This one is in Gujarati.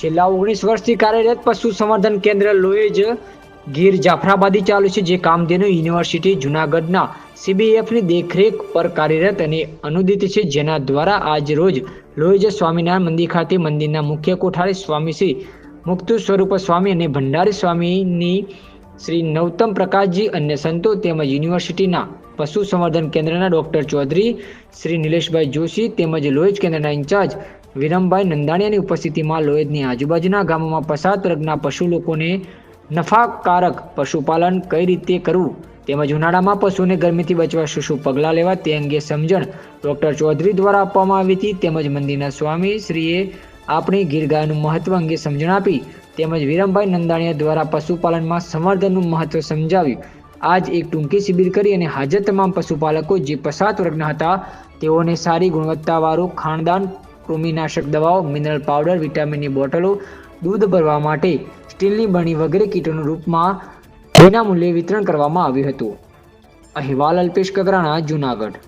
છેલ્લા ઓગણીસ વર્ષથી કાર્યરત પશુ સંવર્ધન કેન્દ્ર લોએજ ગીર જાફરાબાદી ચાલુ છે, જે કામધેનુ યુનિવર્સિટી જુનાગઢના સીબીએફની દેખરેખ પર કાર્યરત અને અનુદિત છે. જેના દ્વારા આજ રોજ લોએજ સ્વામિનારાયણ મંદિર ખાતે મંદિરના મુખ્ય કોઠારી સ્વામી શ્રી મુક્તુ સ્વરૂપ સ્વામી અને ભંડારી સ્વામીની શ્રી નવતમ પ્રકાશજી અન્ય સંતો તેમજ યુનિવર્સિટીના પશુ સંવર્ધન કેન્દ્રના ડોક્ટર ચૌધરી શ્રી નિલેશભાઈ જોશી તેમજ લોહીજ કેન્દ્રના ઇન્ચાર્જ વિરમભાઈ નંદાણીયાની ઉપસ્થિતિમાં લોહેદની આજુબાજુના ગામોમાં પસાર વર્ગના પશુ લોકોને નફાકારક પશુપાલન કઈ રીતે કરવું તેમજ ઉનાળામાં પશુને ગરમીથી બચવા શું શું પગલાં લેવા તે અંગે સમજણ ડૉક્ટર ચૌધરી દ્વારા આપવામાં આવી હતી. તેમજ મંદિરના સ્વામી શ્રીએ આપણી ગીર ગાયનું મહત્વ અંગે સમજણ આપી. તેમજ વિરમભાઈ નંદાણીયા દ્વારા પશુપાલનમાં સંવર્ધનનું મહત્વ સમજાવ્યું. આજ એક ટૂંકી શિબિર કરી અને હાજર તમામ પશુપાલકો જે પસાત વર્ગના હતા તેઓને સારી ગુણવત્તાવાળું ખાણદાન કૃમિનાશક દવાઓ, મિનરલ પાવડર, વિટામિનની બોટલો દૂધ ભરવા માટે સ્ટીલની બણી વગેરે કીટોના રૂપમાં વિનામૂલ્યે વિતરણ કરવામાં આવ્યું હતું. અહેવાલ અલ્પેશ કગરાણા, જુનાગઢ.